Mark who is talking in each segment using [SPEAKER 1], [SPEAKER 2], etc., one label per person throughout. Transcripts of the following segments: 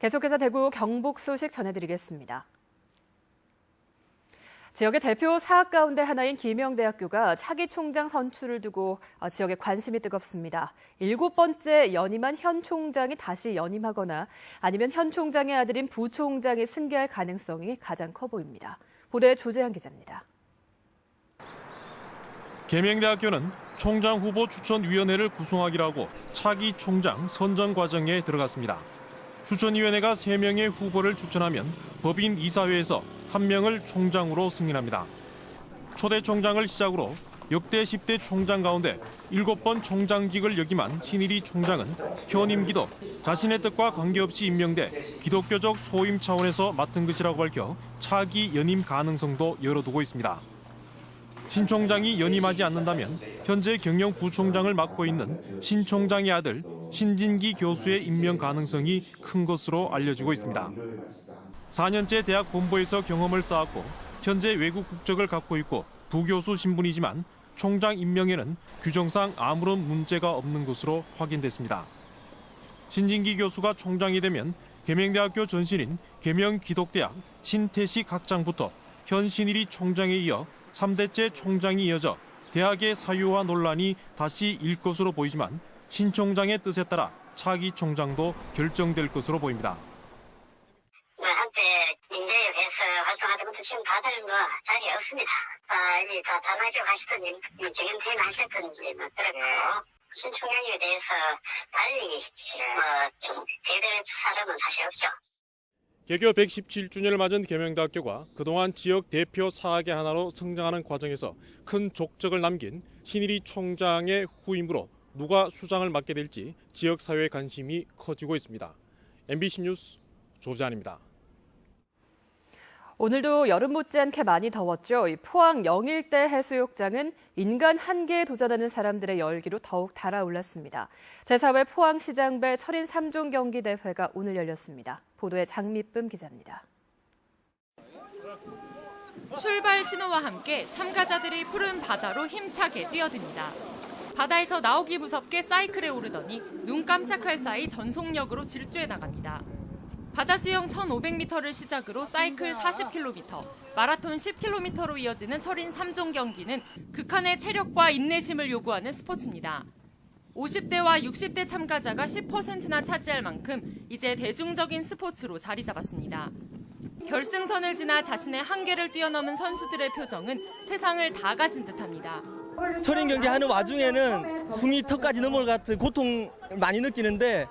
[SPEAKER 1] 계속해서 대구 경북 소식 전해드리겠습니다. 지역의 대표 사학 가운데 하나인 김영대학교가 차기 총장 선출을 두고 어, 지역에 관심이 뜨겁습니다. 일곱 번째 연임한 현 총장이 다시 연임하거나 아니면 현 총장의 아들인 부총장이 승계할 가능성이 가장 커 보입니다. 보도에 조재한 기자입니다.
[SPEAKER 2] 계명대학교는 총장 후보 추천위원회를 구성하기로 하고 차기 총장 선정 과정에 들어갔습니다. 추천위원회가 3명의 후보를 추천하면 법인 이사회에서 한 명을 총장으로 승인합니다. 초대 총장을 시작으로 역대 10대 총장 가운데 7번 총장직을 역임한 신일이 총장은 현 임기도 자신의 뜻과 관계없이 임명돼 기독교적 소임 차원에서 맡은 것이라고 밝혀 차기 연임 가능성도 열어두고 있습니다. 신 총장이 연임하지 않는다면 현재 경영 부총장을 맡고 있는 신 총장의 아들 신진기 교수의 임명 가능성이 큰 것으로 알려지고 있습니다. 4년째 대학 본부에서 경험을 쌓았고 현재 외국 국적을 갖고 있고 부교수 신분이지만 총장 임명에는 규정상 아무런 문제가 없는 것으로 확인됐습니다. 신진기 교수가 총장이 되면 계명대학교 전신인 계명기독대학 신태식 학장부터 현 신일이 총장에 이어 3대째 총장이 이어져 대학의 사유화 논란이 다시 일 것으로 보이지만 신 총장의 뜻에 따라 차기 총장도 결정될 것으로 보입니다.
[SPEAKER 3] 뭐 한때 인대협에서 활동하던 것도 지금 다들 뭐 자리에 없습니다. 아, 이미 다 단학교 가시던 님, 정년 퇴임하셨던 분이 맞더라고요. 신총장에 대해서 빨리 뭐 대될 사람은 사실 없죠.
[SPEAKER 2] 개교 117주년을 맞은 계명대학교가 그동안 지역 대표 사학의 하나로 성장하는 과정에서 큰 족적을 남긴 신일이 총장의 후임으로 누가 수장을 맡게 될지 지역 사회의 관심이 커지고 있습니다. MBC 뉴스 조재환입니다.
[SPEAKER 1] 오늘도 여름 못지않게 많이 더웠죠. 이 포항 영일대 해수욕장은 인간 한계에 도전하는 사람들의 열기로 더욱 달아올랐습니다. 제4회 포항시장배 철인 3종 경기 대회가 오늘 열렸습니다. 보도에 장미쁨 기자입니다.
[SPEAKER 4] 출발 신호와 함께 참가자들이 푸른 바다로 힘차게 뛰어듭니다. 바다에서 나오기 무섭게 사이클에 오르더니 눈 깜짝할 사이 전속력으로 질주해 나갑니다. 바다 수영 1,500m를 시작으로 사이클 40km, 마라톤 10km로 이어지는 철인 3종 경기는 극한의 체력과 인내심을 요구하는 스포츠입니다. 50대와 60대 참가자가 10%나 차지할 만큼 이제 대중적인 스포츠로 자리 잡았습니다. 결승선을 지나 자신의 한계를 뛰어넘은 선수들의 표정은 세상을 다 가진 듯합니다.
[SPEAKER 5] 철인 경기 하는 와중에는 숨이 턱까지 넘어올 것 같은 고통을 많이 느끼는데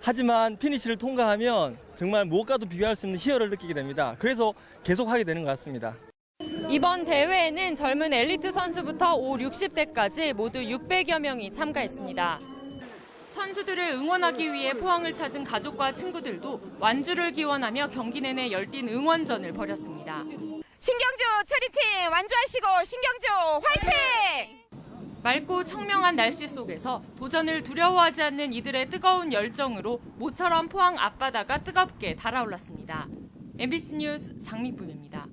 [SPEAKER 5] 하지만 피니시를 통과하면 정말 무엇과도 비교할 수 없는 희열을 느끼게 됩니다. 그래서 계속 하게 되는 것 같습니다.
[SPEAKER 4] 이번 대회에는 젊은 엘리트 선수부터 5, 60대까지 모두 600여 명이 참가했습니다. 선수들을 응원하기 위해 포항을 찾은 가족과 친구들도 완주를 기원하며 경기 내내 열띤 응원전을 벌였습니다.
[SPEAKER 6] 신경주 체리팀 완주하시고 신경주 화이팅!
[SPEAKER 4] 맑고 청명한 날씨 속에서 도전을 두려워하지 않는 이들의 뜨거운 열정으로 모처럼 포항 앞바다가 뜨겁게 달아올랐습니다. MBC 뉴스 장미쁨입니다.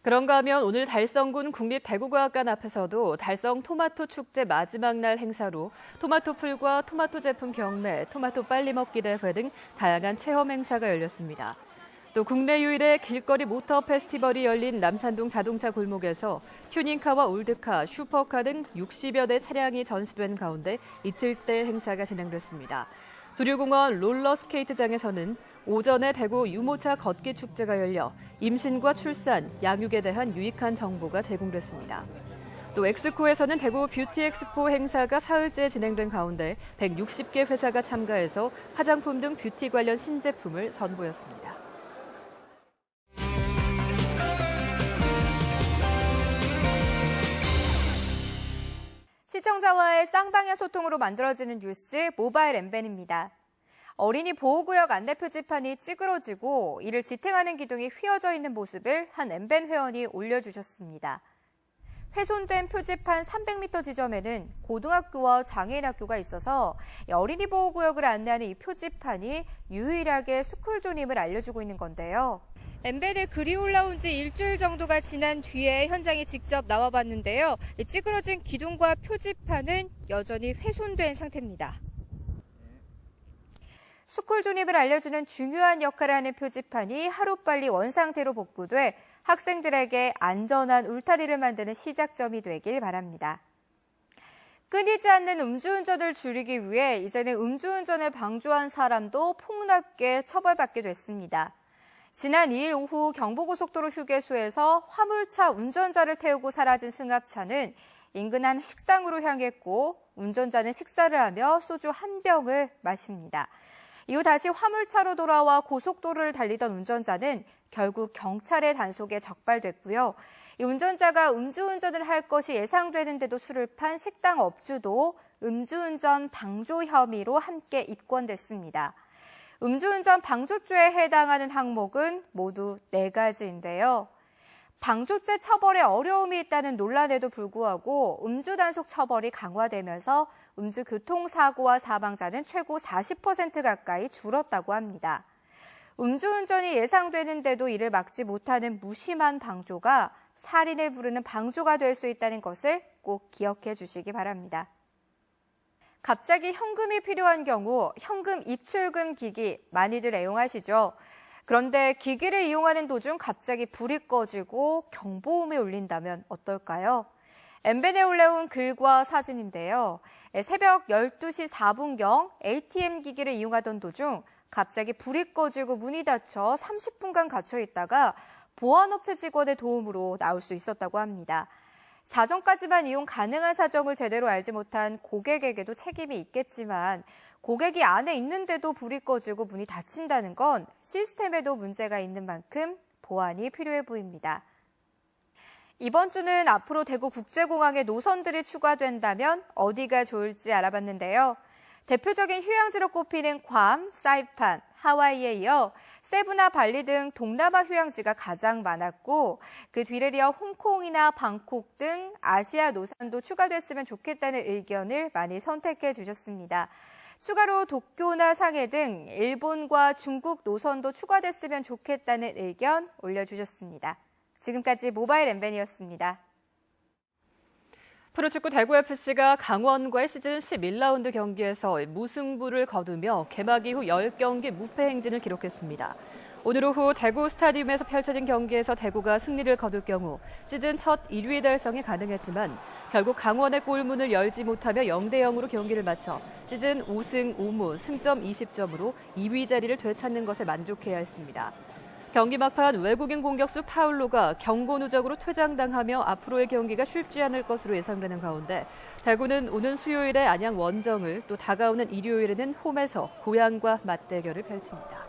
[SPEAKER 1] 그런가 하면 오늘 달성군 국립대구과학관 앞에서도 달성 토마토 축제 마지막 날 행사로 토마토 풀과 토마토 제품 경매, 토마토 빨리 먹기 대회 등 다양한 체험 행사가 열렸습니다. 또 국내 유일의 길거리 모터 페스티벌이 열린 남산동 자동차 골목에서 튜닝카와 올드카, 슈퍼카 등 60여 대 차량이 전시된 가운데 이틀째 행사가 진행됐습니다. 두류공원 롤러스케이트장에서는 오전에 대구 유모차 걷기 축제가 열려 임신과 출산, 양육에 대한 유익한 정보가 제공됐습니다. 또 엑스코에서는 대구 뷰티 엑스포 행사가 사흘째 진행된 가운데 160개 회사가 참가해서 화장품 등 뷰티 관련 신제품을 선보였습니다.
[SPEAKER 7] 시청자와의 쌍방향 소통으로 만들어지는 뉴스 모바일 엠벤입니다. 어린이 보호구역 안내 표지판이 찌그러지고 이를 지탱하는 기둥이 휘어져 있는 모습을 한 엠벤 회원이 올려주셨습니다. 훼손된 표지판 300m 지점에는 고등학교와 장애인 학교가 있어서 어린이 보호구역을 안내하는 이 표지판이 유일하게 스쿨존임을 알려주고 있는 건데요. 엠벤에 글이 올라온 지 일주일 정도가 지난 뒤에 현장에 직접 나와봤는데요. 이 찌그러진 기둥과 표지판은 여전히 훼손된 상태입니다. 스쿨 존입을 알려주는 중요한 역할을 하는 표지판이 하루빨리 원상태로 복구돼 학생들에게 안전한 울타리를 만드는 시작점이 되길 바랍니다. 끊이지 않는 음주운전을 줄이기 위해 이제는 음주운전을 방조한 사람도 폭넓게 처벌받게 됐습니다. 지난 2일 오후 경부고속도로 휴게소에서 화물차 운전자를 태우고 사라진 승합차는 인근 한 식당으로 향했고 운전자는 식사를 하며 소주 한 병을 마십니다. 이후 다시 화물차로 돌아와 고속도로를 달리던 운전자는 결국 경찰의 단속에 적발됐고요. 이 운전자가 음주운전을 할 것이 예상되는데도 술을 판 식당 업주도 음주운전 방조 혐의로 함께 입건됐습니다. 음주운전 방조죄에 해당하는 항목은 모두 네 가지인데요. 방조죄 처벌에 어려움이 있다는 논란에도 불구하고 음주 단속 처벌이 강화되면서 음주 교통사고와 사망자는 최고 40% 가까이 줄었다고 합니다. 음주운전이 예상되는데도 이를 막지 못하는 무심한 방조가 살인을 부르는 방조가 될 수 있다는 것을 꼭 기억해 주시기 바랍니다. 갑자기 현금이 필요한 경우 현금 입출금 기기 많이들 애용하시죠? 그런데 기기를 이용하는 도중 갑자기 불이 꺼지고 경보음이 울린다면 어떨까요? 엠벤에 올라온 글과 사진인데요. 새벽 12시 4분경 ATM 기기를 이용하던 도중 갑자기 불이 꺼지고 문이 닫혀 30분간 갇혀 있다가 보안업체 직원의 도움으로 나올 수 있었다고 합니다. 자정까지만 이용 가능한 사정을 제대로 알지 못한 고객에게도 책임이 있겠지만 고객이 안에 있는데도 불이 꺼지고 문이 닫힌다는 건 시스템에도 문제가 있는 만큼 보완이 필요해 보입니다. 이번 주는 앞으로 대구 국제공항에 노선들이 추가된다면 어디가 좋을지 알아봤는데요. 대표적인 휴양지로 꼽히는 괌, 사이판, 하와이에 이어 세부나 발리 등 동남아 휴양지가 가장 많았고 그 뒤를 이어 홍콩이나 방콕 등 아시아 노선도 추가됐으면 좋겠다는 의견을 많이 선택해 주셨습니다. 추가로 도쿄나 상해 등 일본과 중국 노선도 추가됐으면 좋겠다는 의견 올려주셨습니다. 지금까지 모바일 엠벤이었습니다.
[SPEAKER 1] 프로축구 대구FC가 강원과의 시즌 11라운드 경기에서 무승부를 거두며 개막 이후 10경기 무패 행진을 기록했습니다. 오늘 오후 대구 스타디움에서 펼쳐진 경기에서 대구가 승리를 거둘 경우 시즌 첫 1위 달성이 가능했지만 결국 강원의 골문을 열지 못하며 0대 0으로 경기를 마쳐 시즌 5승 5무 승점 20점으로 2위 자리를 되찾는 것에 만족해야 했습니다. 경기 막판 외국인 공격수 파울로가 경고 누적으로 퇴장당하며 앞으로의 경기가 쉽지 않을 것으로 예상되는 가운데 대구는 오는 수요일에 안양 원정을 또 다가오는 일요일에는 홈에서 고향과 맞대결을 펼칩니다.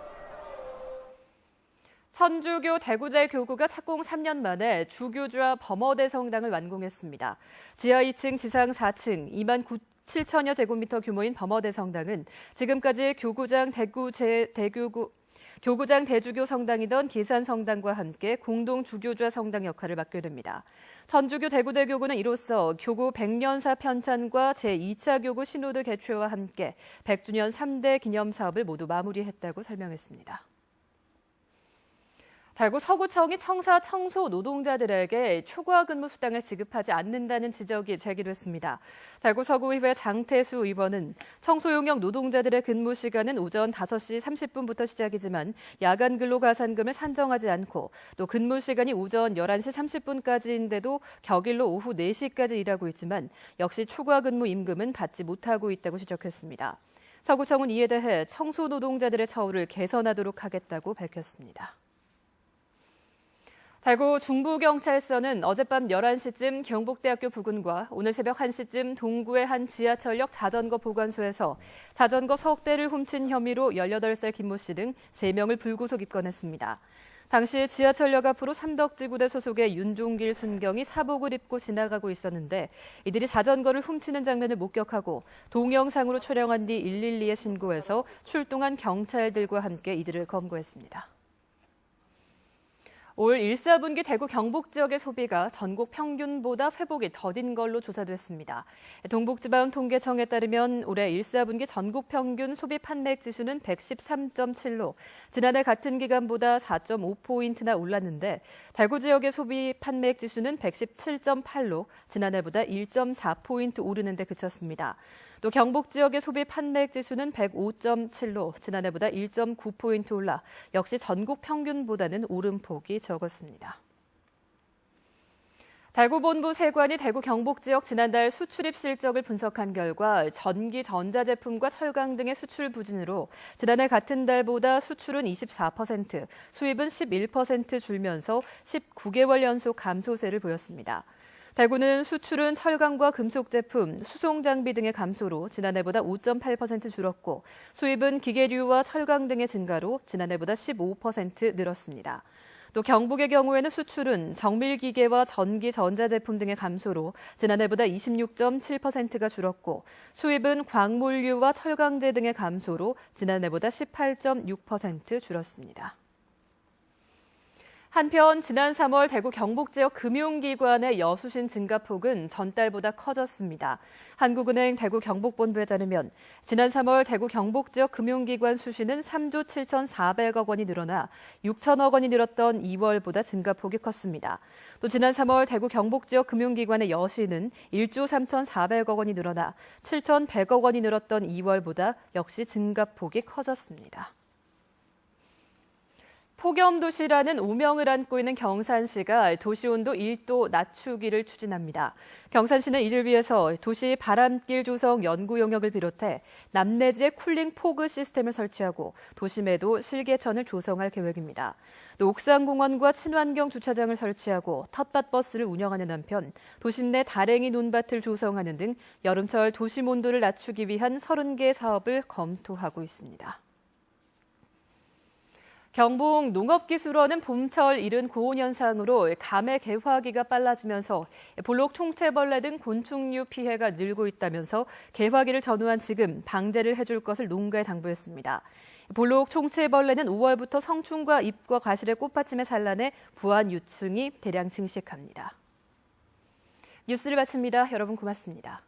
[SPEAKER 1] 천주교 대구대 교구가 착공 3년 만에 주교주와 범어대 성당을 완공했습니다. 지하 2층, 지상 4층, 2만 9 7천여 제곱미터 규모인 범어대 성당은 지금까지 교구장 대구 제 대교구 교구장 대주교 성당이던 기산 성당과 함께 공동 주교좌 성당 역할을 맡게 됩니다. 천주교 대구대 교구는 이로써 교구 100년사 편찬과 제2차 교구 신호드 개최와 함께 100주년 3대 기념 사업을 모두 마무리했다고 설명했습니다. 대구 서구청이 청사 청소 노동자들에게 초과 근무 수당을 지급하지 않는다는 지적이 제기됐습니다. 대구 서구의회 장태수 의원은 청소 용역 노동자들의 근무 시간은 오전 5시 30분부터 시작이지만 야간 근로 가산금을 산정하지 않고 또 근무 시간이 오전 11시 30분까지인데도 격일로 오후 4시까지 일하고 있지만 역시 초과 근무 임금은 받지 못하고 있다고 지적했습니다. 서구청은 이에 대해 청소 노동자들의 처우를 개선하도록 하겠다고 밝혔습니다. 대구 중부경찰서는 어젯밤 11시쯤 경북대학교 부근과 오늘 새벽 1시쯤 동구의 한 지하철역 자전거 보관소에서 자전거 석 대를 훔친 혐의로 18살 김모 씨 등 3명을 불구속 입건했습니다. 당시 지하철역 앞으로 삼덕지구대 소속의 윤종길 순경이 사복을 입고 지나가고 있었는데 이들이 자전거를 훔치는 장면을 목격하고 동영상으로 촬영한 뒤 112에 신고해서 출동한 경찰들과 함께 이들을 검거했습니다. 올 1, 4분기 대구 경북 지역의 소비가 전국 평균보다 회복이 더딘 걸로 조사됐습니다. 동북지방 통계청에 따르면 올해 1, 4분기 전국 평균 소비 판매액 지수는 113.7로 지난해 같은 기간보다 4.5포인트나 올랐는데 대구 지역의 소비 판매액 지수는 117.8로 지난해보다 1.4포인트 오르는 데 그쳤습니다. 또 경북 지역의 소비 판매액 지수는 105.7로 지난해보다 1.9포인트 올라 역시 전국 평균보다는 오름폭이 적었습니다. 대구본부 세관이 대구 경북 지역 지난달 수출입 실적을 분석한 결과 전기 전자제품과 철강 등의 수출 부진으로 지난해 같은 달보다 수출은 24%, 수입은 11% 줄면서 19개월 연속 감소세를 보였습니다. 대구는 수출은 철강과 금속 제품, 수송 장비 등의 감소로 지난해보다 5.8% 줄었고 수입은 기계류와 철강 등의 증가로 지난해보다 15% 늘었습니다. 또 경북의 경우에는 수출은 정밀기계와 전기 전자제품 등의 감소로 지난해보다 26.7%가 줄었고 수입은 광물류와 철강제 등의 감소로 지난해보다 18.6% 줄었습니다. 한편 지난 3월 대구 경북 지역 금융기관의 여수신 증가폭은 전달보다 커졌습니다. 한국은행 대구 경북본부에 따르면 지난 3월 대구 경북 지역 금융기관 수신은 3조 7,400억 원이 늘어나 6천억 원이 늘었던 2월보다 증가폭이 컸습니다. 또 지난 3월 대구 경북 지역 금융기관의 여신은 1조 3,400억 원이 늘어나 7,100억 원이 늘었던 2월보다 역시 증가폭이 커졌습니다. 폭염도시라는 오명을 안고 있는 경산시가 도시온도 1도 낮추기를 추진합니다. 경산시는 이를 위해서 도시 바람길 조성 연구 용역을 비롯해 남내지에 쿨링 포그 시스템을 설치하고 도심에도 실개천을 조성할 계획입니다. 또 옥상공원과 친환경 주차장을 설치하고 텃밭 버스를 운영하는 한편 도심 내 다랭이 논밭을 조성하는 등 여름철 도심 온도를 낮추기 위한 30개 사업을 검토하고 있습니다. 경북 농업기술원은 봄철 이른 고온 현상으로 감의 개화기가 빨라지면서 볼록 총채벌레 등 곤충류 피해가 늘고 있다면서 개화기를 전후한 지금 방제를 해줄 것을 농가에 당부했습니다. 볼록 총채벌레는 5월부터 성충과 잎과 가실의 꽃받침에 산란해 부안 유충이 대량 증식합니다. 뉴스를 마칩니다. 여러분 고맙습니다.